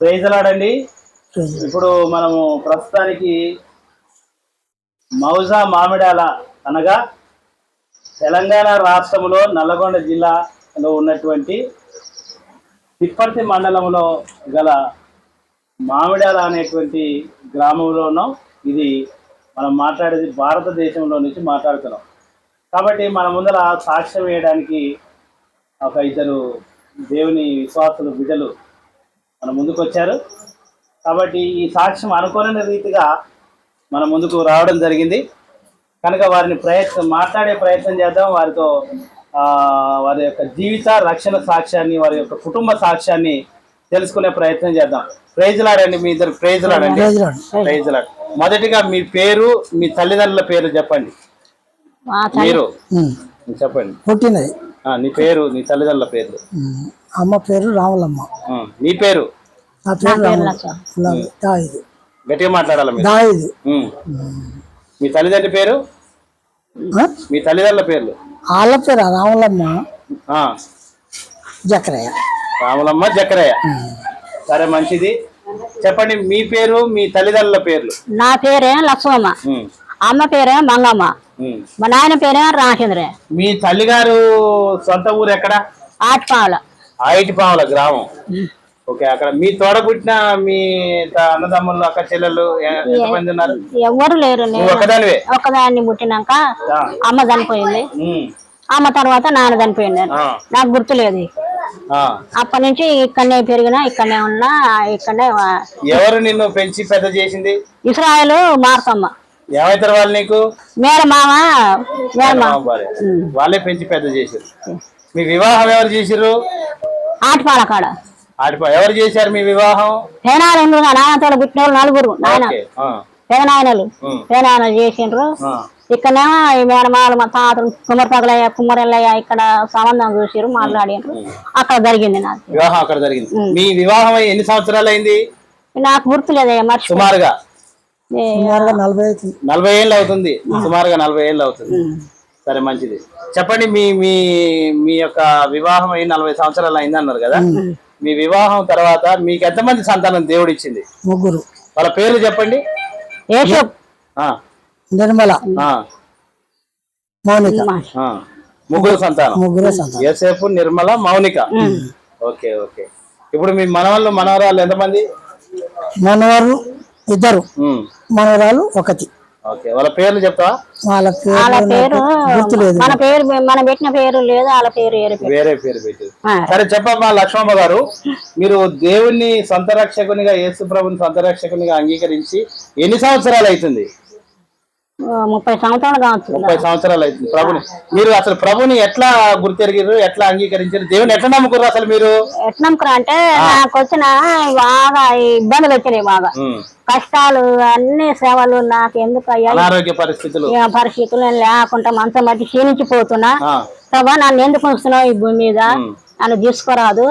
ప్రైజలాడండి. ఇప్పుడు మనము ప్రస్తుతానికి మౌజా మామిడాల అనగా తెలంగాణ రాష్ట్రంలో నల్లగొండ జిల్లాలో ఉన్నటువంటి తిప్పర్తి మండలంలో గల మామిడాల అనేటువంటి గ్రామంలో ఉన్నాం. ఇది మనం మాట్లాడేది భారతదేశంలో నుంచి మాట్లాడుతున్నాం. కాబట్టి మన ముందర సాక్ష్యం వేయడానికి ఒక ఇద్దరు దేవుని విశ్వాసులు బిడ్డలు మన ముందుకు వచ్చారు కాబట్టి ఈ సాక్ష్యం అనుకోని రీతిగా మన ముందుకు రావడం జరిగింది. కనుక వారిని ప్రయత్నం మాట్లాడే ప్రయత్నం చేద్దాం. వారితో ఆ, వారి యొక్క జీవిత రక్షణ సాక్ష్యాన్ని వారి యొక్క కుటుంబ సాక్ష్యాన్ని తెలుసుకునే ప్రయత్నం చేద్దాం. ప్రైజ్లాడండి మీ ఇద్దరు ప్రైజ్లాడండి. ప్రైజ్లాడ్. మొదటిగా మీ పేరు మీ తల్లిదండ్రుల పేరు చెప్పండి. మీరు. చెప్పండి. పుట్టినది. ఆ, నీ పేరు నీ తల్లిదండ్రుల పేర్లు ఉమ్. అమ్మ పేరు రాములమ్మ నీ పేరు నా పేరు రాముల లక్ష. దాయిదు. గట్టిగా మాట్లాడాలి మీరు? దాయిదు. మీ తల్లిదండ్రి పేరు? మీ తల్లిదండ్రుల పేర్లు? వాళ్ళ పేరు రాములమ్మ. ఆ, జకరయ్య రాములమ్మ జక్కరయ్య. సరే మంచిది. చెప్పండి మీ పేరు మీ తల్లిదండ్రుల పేర్లు? నా పేరే లక్ష్మమ్మ. అమ్మ పేరే మంగమ్మ. మా నాయన పేరే రామచంద్ర మీ తల్లిగారు సొంత ఊరు ఎక్కడ? ఆటిపావుల. ఆయిటిపాముల గ్రామం. ఓకే అక్కడ మీ తోడ పుట్టిన మీ అన్నదమ్ములు అక్క చెల్లెళ్ళు ఎ- ఎంతమంది ఉన్నారు? ఎవ్వరు లేరు ఒకదాన్ని పుట్టినాక అమ్మ చనిపోయింది. అమ్మ తర్వాత నాన్న చనిపోయింది నాకు గుర్తులేదు. అప్పటి నుంచి ఇక్కడనే పెరిగినా ఇక్కడనే ఉన్నా ఇక్కడనే ఎవరు నిన్ను పెంచి పెద్ద చేసింది? ఇస్రాయలు మార్తమ్మ. ఏమైతారు వాళ్ళు నీకు? మేర మామ. వాళ్ళే పెంచి పెద్ద చేశారు మీ వివాహం ఎవరు చేసిర్రు? ఆటిపాల కాడ ఆడిపో ఎవరు చేశారు మీ వివాహం? పేనాయన ఎందుకు నాయనతో పుట్టిన నలుగురు నాయన. పేనాయనలు. ఉమ్, పేనాయనలు చేసిండ్రు. ఇక్కడనేమో ఈ మేనమాలు మా తాతలు కుమ్మరి పగలయ్య కుమ్మరల్లయ్య ఇక్కడ సంబంధం చూసిరు మాట్లాడిండ్రు. అక్కడ జరిగింది నాకు వివాహం అక్కడ జరిగింది. మీ వివాహం ఎన్ని సంవత్సరాలు అయింది? నాకు గుర్తులేదయ్య మర్చి సుమారుగా? సుమారుగా నలభై ఏళ్ళు అవుతుంది. సుమారుగా నలభై ఏళ్ళు అవుతుంది. సరే మంచిది. చెప్పండి మీ మీ మీ యొక్క వివాహం అయ్యి నలభై సంవత్సరాలు అయింది అన్నారు కదా మీ వివాహం తర్వాత మీకు ఎంతమంది సంతానం దేవుడు ఇచ్చింది ముగ్గురు. వాళ్ళ పేర్లు చెప్పండి. ఆ, నిర్మల. ఆ, మౌనిక. ఆ. ముగ్గురు సంతానం. ముగ్గురే సంతానం. యోసేపు నిర్మల మౌనిక. Okay okay. ఇప్పుడు మీ మనవాళ్ళు మనవరాలు ఎంతమంది? మనవారు ఇద్దరు. ఉమ్, మనవరాలు ఒకటి. ఓకే వాళ్ళ పేర్లు చెప్తావా? వాళ్ళ వాళ్ళ పేరు గుర్తులేదు. మన పేరు మన పెట్టిన పేరు లేదు వాళ్ళ పేరు వేరే పేరు. వేరే పేరు పెట్టి. సరే చెప్పమ్మా లక్ష్మమ్మ గారు. మీరు దేవుణ్ణి సొంత రక్షకునిగా యేసు ప్రభుని సొంత రక్షకునిగా అంగీకరించి ఎన్ని సంవత్సరాలు అవుతుంది? ముప్పై సంవత్సరాలు కావచ్చు ముప్పై సంవత్సరాలు అవుతుంది ప్రభుని. మీరు అసలు ప్రభుని ఎట్లా గుర్తెరిగారు ఎట్లా అంగీకరించారు? దేవుని ఎట్లా నమ్ముకున్నారు అసలు మీరు? ఎట్నంకర అంటే నాకు వచ్చిన బాగా ఇబ్బందులు వచ్చినాయి బాగా. కష్టాలు అన్ని సేవలు నాకు ఎందుకు అయ్యా అనారోగ్య పరిస్థితులు. పరిస్థితులు లేకుండా మంచం మట్టి క్షీణించిపోతున్నా. ప్రభా నన్ను ఎందుకు ఉంచుతున్నావు ఈ భూమి మీద? నన్ను తీసుకురాదు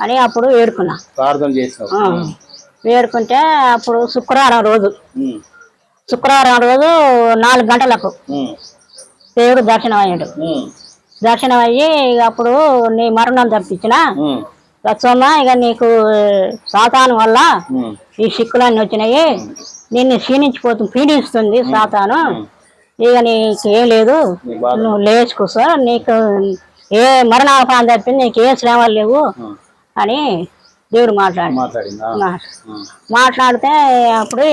అని అప్పుడు వేడుకున్నా. ప్రార్థన చేసినావు. ఆ. వేడుకుంటే అప్పుడు శుక్రవారం రోజు. శుక్రవారం రోజు నాలుగు గంటలకు దేవుడు దర్శనం అయ్యాడు. దర్శనం అయ్యి ఇక అప్పుడు నీ మరణం తప్పించిన లక్ష్మమ్మ ఇక నీకు సాతాను వల్ల ఈ సిక్కులన్నీ వచ్చినాయి. నిన్ను క్షీణించిపోతుంది పీడిస్తుంది సాతాను. ఇక నీకు ఏం లేదు నువ్వు లేచుకో నీకు ఏ మరణాపాయం తప్పింది నీకు ఏ శ్రమలు లేవు అని దేవుడు మాట్లాడి. మాట్లాడితే అప్పుడు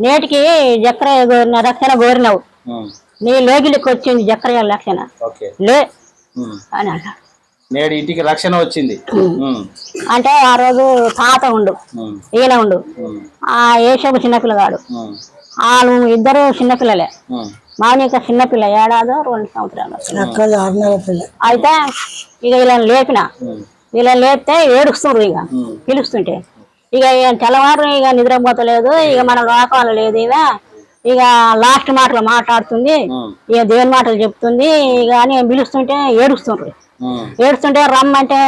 నేటికి జక్రయ గోరిన రక్షణ కోరినావు ఉమ్, నీ లోగిలికి వచ్చింది జక్రయ రక్షణ. ఓకే. లే. అని అన్నాడు. నేడు ఇంటికి రక్షణ వచ్చింది. అంటే ఆ రోజు తాత ఉండు. ఈయన ఉండు. ఆ ఏషపు చిన్నపిల్లగాడు వాళ్ళు ఇద్దరు చిన్నపిల్లలే. మౌనిక చిన్నపిల్ల ఏడాదో రెండు సంవత్సరాలు. అయితే ఇక వీళ్ళని లేపిన. వీళ్ళని లేపితే ఏడుస్తుండ్రు ఇక. పిలుస్తుంటే. ఇక తెల్లవారు ఇక నిద్రపోతలేదు ఇక మన లోకాలు లేదు ఇక. ఇక లాస్ట్ మాటలు మాట్లాడుతుంది ఇక దేవుని మాటలు చెప్తుంది ఇక అని పిలుస్తుంటే ఏడుస్తుండ్రు. ఏడుస్తుంటే రమ్మంటే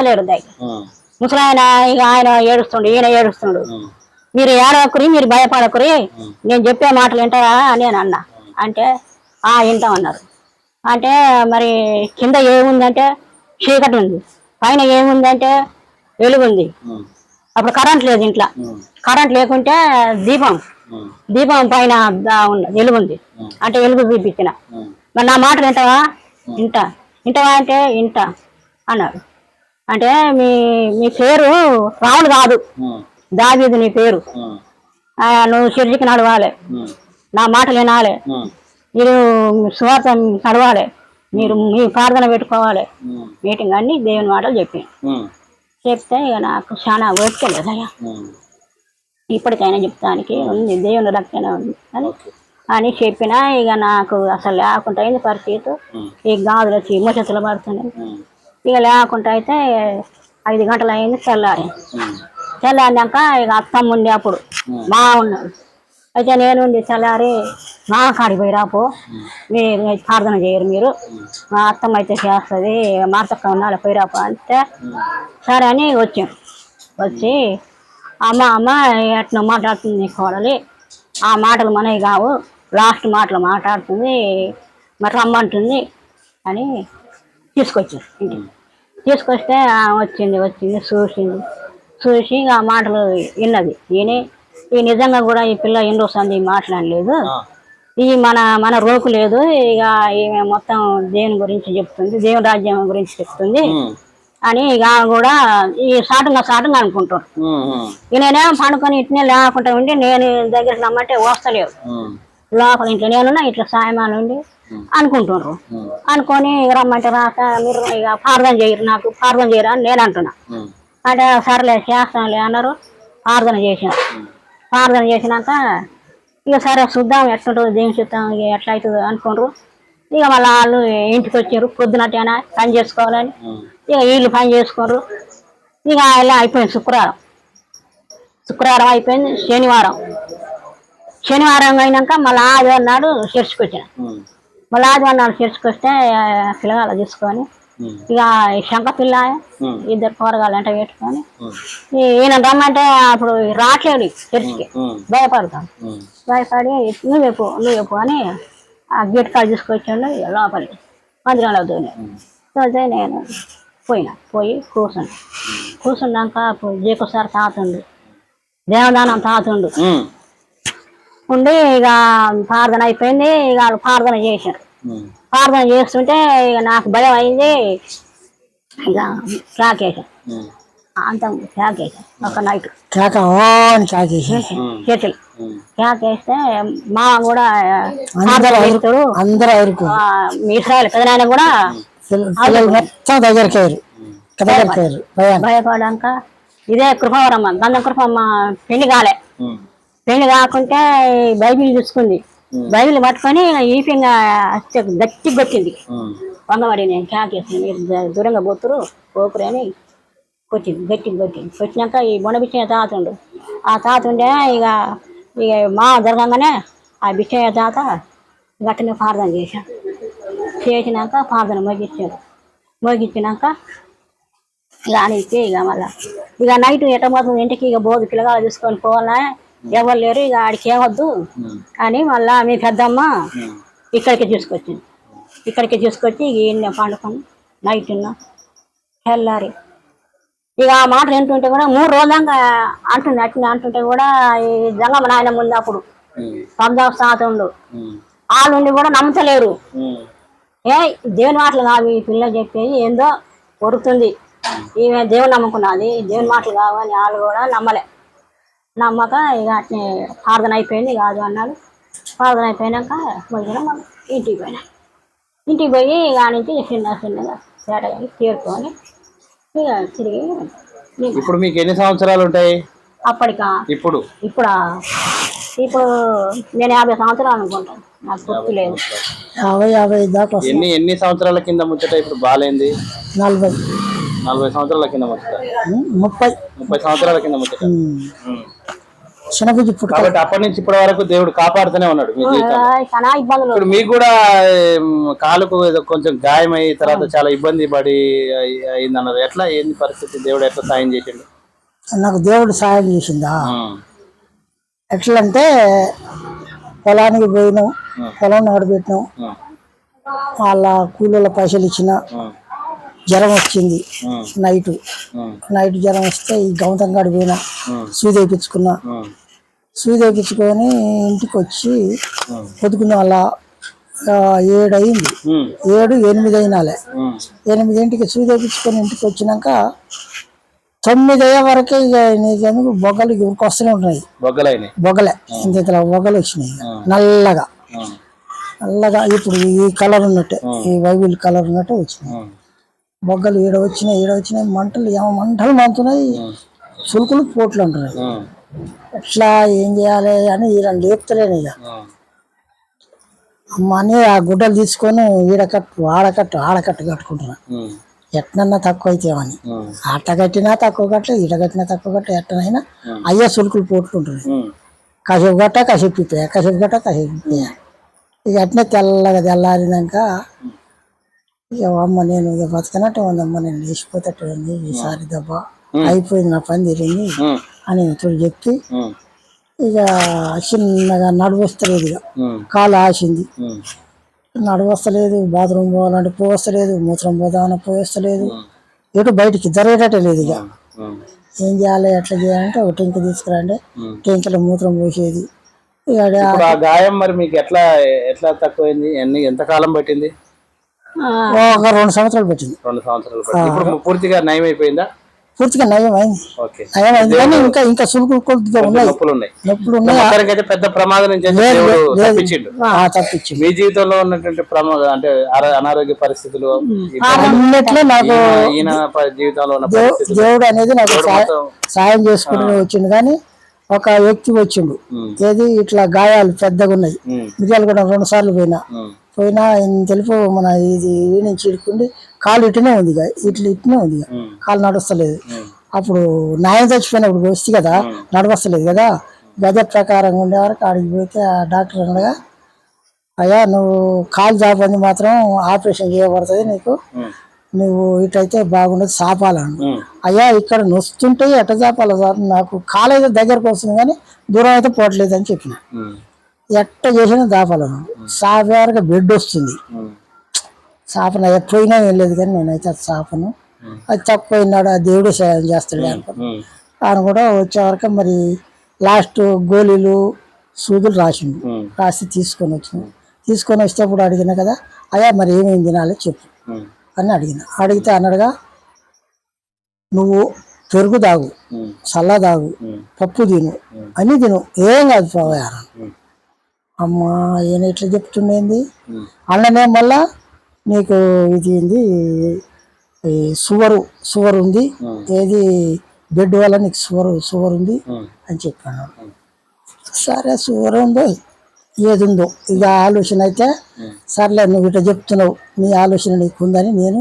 దగ్గర ఉమ్, ముసలాయన ఇక ఆయన ఏడుస్తుండు ఈయన ఏడుస్తుండు. ఉమ్, మీరు ఏడవకురి మీరు భయపడకురి నేను చెప్పే మాటలు వింటారా అని నేను అన్నా. అంటే ఆ వింటామన్నారు. అంటే మరి కింద ఏముందంటే చీకటి ఉంది పైన ఏముందంటే వెలుగుంది. అప్పుడు కరెంట్ లేదు ఇంట్లో. కరెంట్ లేకుంటే దీపం. దీపం పైన వెలుగు ఉంది అంటే వెలుగు చూపించిన. మరి నా మాట వింటావా? ఇంట. వింటావా అంటే ఇంట అన్నాడు. అంటే మీ మీ పేరు రాముడు కాదు. దావీదు నీ పేరు. నువ్వు చర్చికి నడవాలి. నా మాటలు వినాలి. మీరు సువార్త నడవాలి. మీరు మీ ప్రార్థన పెట్టుకోవాలి. మీటింగ్ అన్ని దేవుని మాటలు చెప్పి. ఉమ్, చెప్తే ఇక నాకు చాలా ఓపిక లేదయ్యా ఉమ్, ఇప్పటికైనా చెప్తానికి ఉంది దేవుని రక్షణ ఉంది. అని అని చెప్పినా ఇక నాకు అసలు లేకుండా అయింది పరిస్థితి. ఉమ్, ఈ గాజులు వచ్చి ముచ్చట్లు పడుతున్నాయి ఉమ్, ఇక లేకుండా అయితే ఐదు గంటలు అయింది తెల్లారి ఉమ్, తెల్లారినాక ఇక అత్తమ్మ ఉండి అప్పుడు మా ఉన్నాడు అయితే నేను ఉండి మా కాడికి పోయి రాపో. మీరు ప్రార్థన చేయరు మీరు. మా అత్తమ్మ అయితే చేస్తుంది మార్తక్క ఉన్నాడు పోయి రాపో అంటే సరే అని వచ్చాం వచ్చి అమ్మ అమ్మ ఎట్లా మాట్లాడుతుంది కోడలి. ఆ మాటలు మనవి కావు. లాస్ట్ మాటలు మాట్లాడుతుంది మరి రమ్మంటుంది అని తీసుకొచ్చాం ఇంటికి. తీసుకొస్తే వచ్చింది వచ్చింది చూసింది. చూసి ఆ మాటలు విన్నది. విని ఈ నిజంగా కూడా ఈ పిల్ల ఎన్ని రోజులు మాట్లాడలేదు ఈ మన మన రోకు లేదు. ఇక ఈమె మొత్తం దేవుని గురించి చెప్తుంది? దేవుని రాజ్యం గురించి చెప్తుంది? అని ఇక కూడా ఈ సాటుగా సాటుగా అనుకుంటారు. ఇక నేనేమో పండుకొని ఇట్నే లేకుండా ఉండి నేను దగ్గరికి రమ్మంటే వస్తలేవు లోపల ఇంట్లో నేనున్నా ఇట్లా సాయమాలు ఉండి అనుకుంటున్నారు. అనుకొని ఇక రమ్మంటే రాక మీరు ఇక ప్రార్థన చేయరు నాకు ప్రార్థన చేయరా అని నేను అంటున్నా. అంటే సరేలే చేస్తాంలే అన్నారు. ప్రార్థన చేసిన ప్రార్థన చేసినాక ఇక సరే చూద్దాం ఎట్లుంటుందో దేని చూద్దాం ఇక ఎట్లా అవుతుందో అనుకుంటారు ఇక మళ్ళీ వాళ్ళు ఇంటికి వచ్చారు పొద్దునట్టేనా పని చేసుకోవాలని. ఇక వీళ్ళు పని చేసుకోరు ఇక ఇలా అయిపోయింది శుక్రవారం. శుక్రవారం అయిపోయింది శనివారం. శనివారం అయినాక మళ్ళీ ఆదివారం నాడు చర్చికి వచ్చిన. మళ్ళీ ఆదివారం నాడు చర్చికి వస్తే పిల్లగాళ్ళు తీసుకొని ఇక ఈ శంఖ పిల్ల ఉమ్, ఇద్దరు కూరగాయలు అంటే పెట్టుకొని ఈయన రమ్మంటే అప్పుడు రావట్లేదు చర్చికి ఉమ్, భయపడతాం. ఉమ్, భయపడి నువ్వే పో నువ్వే పో అని ఆ గేట్ కాల్ తీసుకొచ్చాడు ఇక లోపలికి. మందిరంలో దోని పోతే నేను పోయినా. పోయి కూర్చున్నా. కూర్చున్నాక అప్పుడు జీకొసారి తాతుండు దేవదానం తాతుండు ఉండి ఇక ప్రార్థన అయిపోయింది. ఇక వాళ్ళు ప్రార్థన చేశారు. ప్రార్థన చేస్తుంటే ఇక నాకు భయం అయింది. ఇక ఉమ్, అంత క్యాక్ వేసాను ఒక నైట్ కేక ఓ అని కేకేసి చేతులు ఉమ్, క్యాక్ వేస్తే మా కూడా అందరూ అందరూ మీ ఇస్రాయల్ పెదనాయన కూడా మొత్తం దగ్గరికి అయ్యారు. దగ్గరికి భయపడాక ఇదే కృపవరమ్మ గంధం కృపమ్మ పెళ్ళి కాలే. పెళ్ళి కాకుంటే బైబిల్ చూసుకుంది. బైబిల్ పట్టుకొని ఈపింగా గట్టి కొట్టింది. వంగవాడి నేను క్యాకేసి మీరు దూరంగా పోతురు పోకురు అని కొట్టింది. గట్టి కొట్టింది. కొట్టినాక ఈ బొండబిచ్చిన తాత ఉండు. ఆ తాత ఉండే ఇక ఇక మా జరగంగానే ఆ బిచ్చయ్య తాత గట్టిన ప్రార్థన చేశాడు. చేసినాక ప్రార్థన మోగించాడు మోగించినాక ఇక అనిచ్చి ఇక మళ్ళా. ఇక నైట్ ఎట్టబోతుంది? ఇంటికి ఇక బోధు పిల్లగాలు తీసుకొని పోవాలా? ఎవరు లేరు ఇక ఆడికి ఏమొద్దు అని మళ్ళా మీ పెద్దమ్మ ఇక్కడికి తీసుకొచ్చింది. ఇక్కడికి తీసుకొచ్చి ఇక ఈయన పండుకొని నైట్ ఉన్నా తెల్లారి. ఇక ఆ మాట వింటుంటే కూడా మూడు రోజులంగా అంటుంది అట్లా అంటుంటే కూడా ఈ జంగమ్మ నాయన ముందు అప్పుడు పందాం శాతంలో వాళ్ళుండి కూడా నమ్మతలేరు. ఏ దేవుని మాటలు కావు ఈ పిల్ల చెప్పేది ఏందో కొరుకుతుంది ఈమె దేవుని నమ్ముకున్నది దేవుని మాటలు కావని వాళ్ళు కూడా నమ్మలే. నమ్మక ఇక అట్నే ప్రార్థన అయిపోయింది కాదు అన్నాడు. ప్రార్థన అయిపోయినాక మధ్యలో మనం ఇంటికి పోయినా. ఇంటికి పోయి ఇక నుంచి చిన్న చిన్నగా సేటగా తీరుకొని ఇక తిరిగి ఇప్పుడు మీకు ఎన్ని సంవత్సరాలు ఉంటాయి? అప్పటికా? ఇప్పుడు? ఇప్పుడు? ఇప్పుడు నేను యాభై సంవత్సరాలు అనుకుంటాను. నాకు గుర్తు లేదు. యాభై యాభై దాకా ఎన్ని ఎన్ని సంవత్సరాల కింద ముచ్చట ఇప్పుడు బాగాలేంది నలభై. నలభై సంవత్సరాల కింద ముచ్చట. ముప్పై. ముప్పై సంవత్సరాల కింద ముచ్చట. పుట్టుక కాబట్టి అప్పటి నుంచి ఇప్పటి వరకు దేవుడు కాపాడుతూనే ఉన్నాడు మీ జీవితంలో. చాలా ఇబ్బందులు. ఇప్పుడు మీకు కూడా ఏం, కాలుకు ఏదో కొంచెం గాయమై తర్వాత చాలా ఇబ్బంది పడి అయి- అయింది అన్నారు ఎట్లా ఏంది పరిస్థితి? దేవుడు ఎట్లా సాయం చేసిండు? నాకు దేవుడు సాయం చేసిందా? ఉమ్, ఎట్లా అంటే పొలానికి పోయినాం పొలం నడబెట్టినాం ఉమ్, వాళ్ళ కూలీల పైసలు ఇచ్చిన ఉమ్, జ్వరం వచ్చింది నైట్. నైట్ జ్వరం వస్తే ఈ గౌతం కాడి పోయినా సూది వేయించుకున్నా సూది వేయించుకొని ఇంటికి వచ్చి పొద్దుకున్న వాళ్ళ ఏడు అయింది ఏడు ఎనిమిది అయినాలే ఎనిమిదింటికి సూది వేయించుకొని ఇంటికి వచ్చినాక తొమ్మిది అయ్యే వరకే ఇక నీకెందుకు బొగ్గలు వస్తూనే బొగ్గలైనవి బొగ్గలే. ఇంత ఇంతలా బొగ్గలు వచ్చినాయి. నల్లగా. నల్లగా ఇప్పుడు ఈ కలర్ ఉన్నట్టే ఈ వైబుల్ కలర్ ఉన్నట్టే వచ్చినాయి. ఉమ్, బొగ్గలు ఈడ వచ్చినాయి ఈడ వచ్చినాయి మంటలు ఏమో మంటలు మంతున్నాయి. చులుకులు పోట్లు అంటున్నాయి ఎట్లా ఏం చేయాలి అని ఈయన లేపుతలేను ఇక. అమ్మని ఆ గుడ్డలు తీసుకొని ఈడకట్టు ఆడకట్టు ఆడకట్టు కట్టుకుంటున్నా ఎట్నన్నా తక్కువ అయితేమని అట్ట కట్టినా తక్కువ కట్ట ఈడ కట్టినా తక్కువ కట్ట ఎట్టనైనా అయ్యే సులుకులు పోట్లు ఉంటుంది ఉమ్, కాసేపు గట్ట కాసేపు ఇప్పే కాసేపు గట్ట కాసేపు ఇక అట్నే తెల్లగా తెల్లారినాక ఇక అమ్మ నేను ఇక బతకనట్టు ఉందమ్మ నేను లేచిపోతట్టు ఉంది ఈసారి దెబ్బ అయిపోయింది నా పని తిరిగింది అని తోడు చెప్పి ఇక చిన్నగా నడువస్తలేదు ఇక. కాలు ఆసింది. నడవస్తలేదు బాత్రూమ్ పోవాలంటే పోవస్తలేదు మూత్రం పోదామని పోవస్తలేదు. ఎటు బయటికి జరగటట్టే లేదు ఇక. ఏం చేయాలి ఎట్లా చేయాలంటే ఒక టెంక తీసుకురండి. టెంకలో మూత్రం పోసేది. ఇక గాయం మరి మీకు ఎట్లా ఎట్లా తక్కువైంది? ఎన్ని ఎంత కాలం పట్టింది? ఒక రెండు సంవత్సరాలు పెట్టింది. రెండు సంవత్సరాలు పట్టింది. ఇప్పుడు పూర్తిగా నయం అయిపోయిందా? పూర్తిగా నయం అయింది. ఓకే. నయం అయింది. కానీ ఇంకా ఇంకా సులుకులు కొద్దిగా ఉన్నాయి. నొప్పులు ఉన్నాయి. పెద్ద ప్రమాదం నుంచి తప్పించిండు. తప్పించింది మీ జీవితంలో ఉన్నటువంటి ప్రమాదం అంటే అర- అనారోగ్య పరిస్థితులు అన్నిట్లో నాకు ఈయన- జీవితంలో ఉన్న దేవుడు అనేది నాకు సాయ- చేసుకుంటూ వచ్చిండు. కానీ ఒక వ్యక్తి వచ్చిండు. ఏది? ఇట్లా గాయాలు పెద్దగా ఉన్నాయి. మిరియాలు కూడా రెండు సార్లు పోయినా. పోయినా ఆయన తెలుపు మన ఇది నుంచి ఇడుకుండి కాలు ఇటునే ఉంది ఇట్లా ఇటునే ఉంది కాలు నడుస్తలేదు. అప్పుడు నాయం చచ్చిపోయినప్పుడు వస్తే కదా నడవస్తలేదు కదా. గద ప్రకారంగా ఉండే వరకు ఆడికి పోతే ఆ డాక్టర్ అనగా అయ్యా నువ్వు కాలు జాబంది మాత్రం ఆపరేషన్ చేయబడుతుంది నీకు. నువ్వు ఇటైతే బాగుండదు సాపాలను ఉమ్, అయ్యా ఇక్కడ నొస్తుంటే ఎట్ట చాపాలి సార్? నాకు కాలు అయితే దగ్గరకు వస్తుంది కానీ దూరం అయితే పోవట్లేదు అని చెప్పిన ఎట్ట చేసినా దాపాలను సాపారుగా బెడ్ వస్తుంది. సాపన పోయినా ఏం లేదు కానీ నేనైతే అది సాపను అది తక్కువైనాడు ఆ దేవుడే సాయం చేస్తాడు ఉమ్, ఆయన కూడా వచ్చే వరకు మరి లాస్ట్ గోళీలు సూదులు రాసిండు. రాసి తీసుకొని వచ్చిన. తీసుకొని వచ్చేటప్పుడు అడిగిన కదా అయ్యా మరి ఏమేమి తినాలి చెప్పు అని అడిగిన. అడిగితే అన్నాడుగా నువ్వు పెరుగు తాగు చల్ల తాగు పప్పు తిను అన్నీ తిను ఏం కాదు పోయారు అమ్మా ఈయన ఇట్లా చెప్తుండేంది? అన్ననే మళ్ళా నీకు ఇది ఏంది? సువరు సువర్ ఉంది. ఏది? బెడ్ వల్ల నీకు సువర్ సువర్ ఉంది అని చెప్పాను. సరే సువర్ ఉందో ఏది ఉందో ఇక ఆలోచన అయితే సర్లే నువ్వు ఇట్లా చెప్తున్నావు. నీ ఆలోచన నీకు ఉందని నేను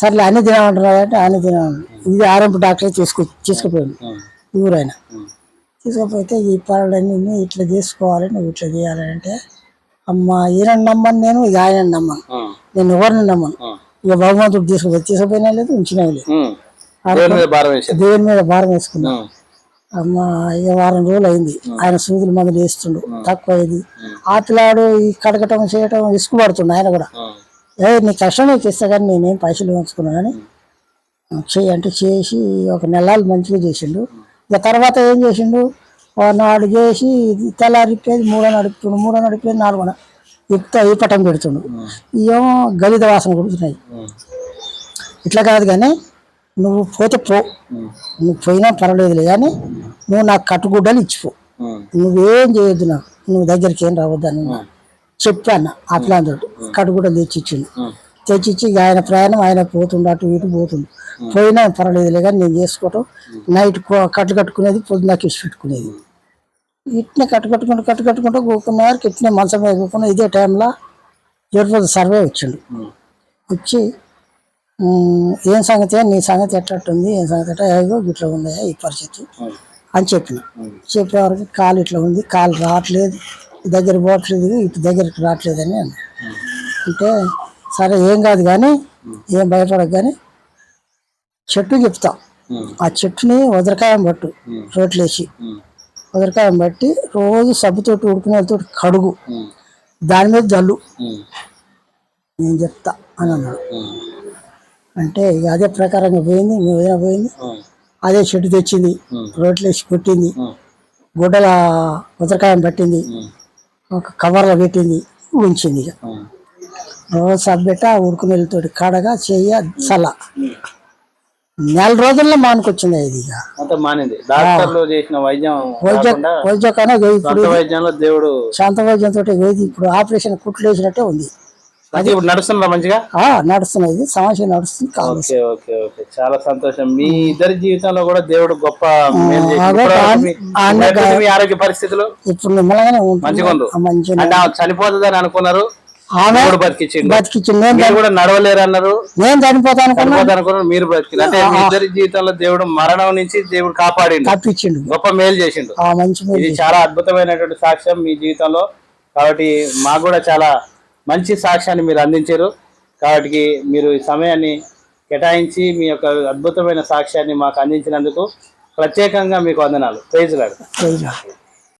సర్లే అన్ని తినమంటున్నావు అంటే అన్ని తినమని ఇది ఆరంభ డాక్టర్ తీసుకు తీసుకుపోయాను ఊరైనా తీసుకపోతే ఈ పనులన్నీ ఇట్లా చేసుకోవాలి నువ్వు ఇట్లా చేయాలి అంటే అమ్మ ఈయన నమ్మను నేను ఇక ఆయన నమ్మను. నేను ఎవరిని నమ్మను? ఇక భగవంతుడు తీసుకుపోయి తీసుకుపోయినా లేదు ఉంచినా లేదు. దేవుని మీద భారం వేసుకున్నా? అమ్మ ఇక వారం రోజులు అయింది. ఆయన సూదులు మందులు వేస్తుండు తక్కువ అయింది ఆపిలాడు ఈ కడగటం చేయటం ఇసుకు పడుతుండు ఆయన కూడా. ఏ నీ కష్టం నీకు ఇస్తా కానీ నేనేం పైసలు ఉంచుకున్నా కానీ చేయి అంటే చేసి ఒక నెలలు మంచిగా చేసిండు. ఇక తర్వాత ఏం చేసిండు? నాడు చేసి తెల్లారిప్పేది మూడో నడిపిండు మూడో నడిపేది నాలుగో ఇప్త ఈ పటం పెడుతుండు. ఏమో గలిత వాసన కొడుతున్నాయి. ఇట్లా కాదు కానీ నువ్వు పోతే పో. నువ్వు పోయినా పర్వాలేదులే కానీ నువ్వు నాకు కట్టుగుడ్డలు ఇచ్చిపో. నువ్వేం చేయొద్దు నాకు నువ్వు దగ్గరికి ఏం రావద్దని చెప్పాను తోటి కట్టుగుడ్డలు తెచ్చి ఇచ్చిండు తెచ్చిచ్చి ఆయన ప్రయాణం ఆయన పోతుండు అటు ఇటు పోతుండు. పోయినా పర్వాలేదులే కానీ నేను చేసుకోవటం. నైట్ కట్టు కట్టుకునేది పొద్దున్న కిసి పెట్టుకునేది. ఇట్నే కట్టు కట్టుకుంటూ కట్టు కట్టుకుంటూ కూకున్న వారికి ఇట్నే మంచం మీద కూకున్న ఇదే టైంలో జరుపు సర్వే వచ్చిండు. వచ్చి "ఉమ్, ఏం సంగతి నీ సంగతి ఎట్లట్టుంది ఏం సంగతి ఎట్లా ఏదో ఇట్లా ఉంది ఈ పరిస్థితి అని చెప్పిన. చెప్పేవరకు కాలు ఇట్లా ఉంది కాలు రావట్లేదు. దగ్గర పోవట్లేదు ఇటు దగ్గరికి రావట్లేదు అని అన్నా. అంటే సరే ఏం కాదు కానీ ఏం భయపడకు కానీ చెట్టు చెప్తాం. ఆ చెట్టుని వదరకాయం పట్టు రోట్లేసి. ఉమ్, వదరకాయం బట్టి రోజు సబ్బుతోటి ఉడుకునేతో కడుగు. దాని మీద జల్లు. నేను చెప్తా అని అన్నాడు. అంటే ఇక అదే ప్రకారంగా పోయింది మీ వదిన పోయింది. అదే చెట్టు తెచ్చింది ఉమ్, రోట్లు వేసి కొట్టింది గుడ్డల ఉతరకాయం పట్టింది. ఒక కవర్లో పెట్టింది ఉంచింది ఇక. రోజు సబ్బెట్ట ఉడుకు నెలతోటి కడగా చెయ్య చల్ల. నెల రోజుల్లో మానుకొచ్చింది ఇది ఇక. అంతా మానింది. డాక్టర్లు చేసిన వైద్యం వైద్య కాకుండా వైద్యకైనా ఇప్పుడు దేవుడు శాంత ఆపరేషన్ కుట్లు వేసినట్టే ఉంది. అది ఇప్పుడు నడుస్తుందా మంచిగా? ఆ నడుస్తున్నది సమస్య నడుస్తుంది ఓకే ఓకే ఓకే. చాలా సంతోషం. మీ ఇద్దరి జీవితంలో కూడా దేవుడు గొప్ప ఆరోగ్య పరిస్థితులు? ఇప్పుడు మంచిగా చనిపోతుందని అనుకున్నారు. ఆమె బతికిచ్చింది కూడా నడవలేరు అన్నారు నేను చనిపోతా అనుకున్నా? చనిపోతా అనుకున్నారు మీరు బతికిండు అంటే మీ ఇద్దరి జీవితంలో దేవుడు మరణం నుంచి దేవుడు కాపాడిండు. తప్పించిండు గొప్ప మేలు చేసిండు. మంచి ఇది చాలా అద్భుతమైనటువంటి సాక్ష్యం మీ జీవితంలో. కాబట్టి మాకు కూడా చాలా మంచి సాక్ష్యాన్ని మీరు అందించారు. కాబట్టి మీరు ఈ సమయాన్ని కేటాయించి మీ యొక్క అద్భుతమైన సాక్ష్యాన్ని మాకు అందించినందుకు ప్రత్యేకంగా మీకు వందనాలు. ప్రైజ్ గారు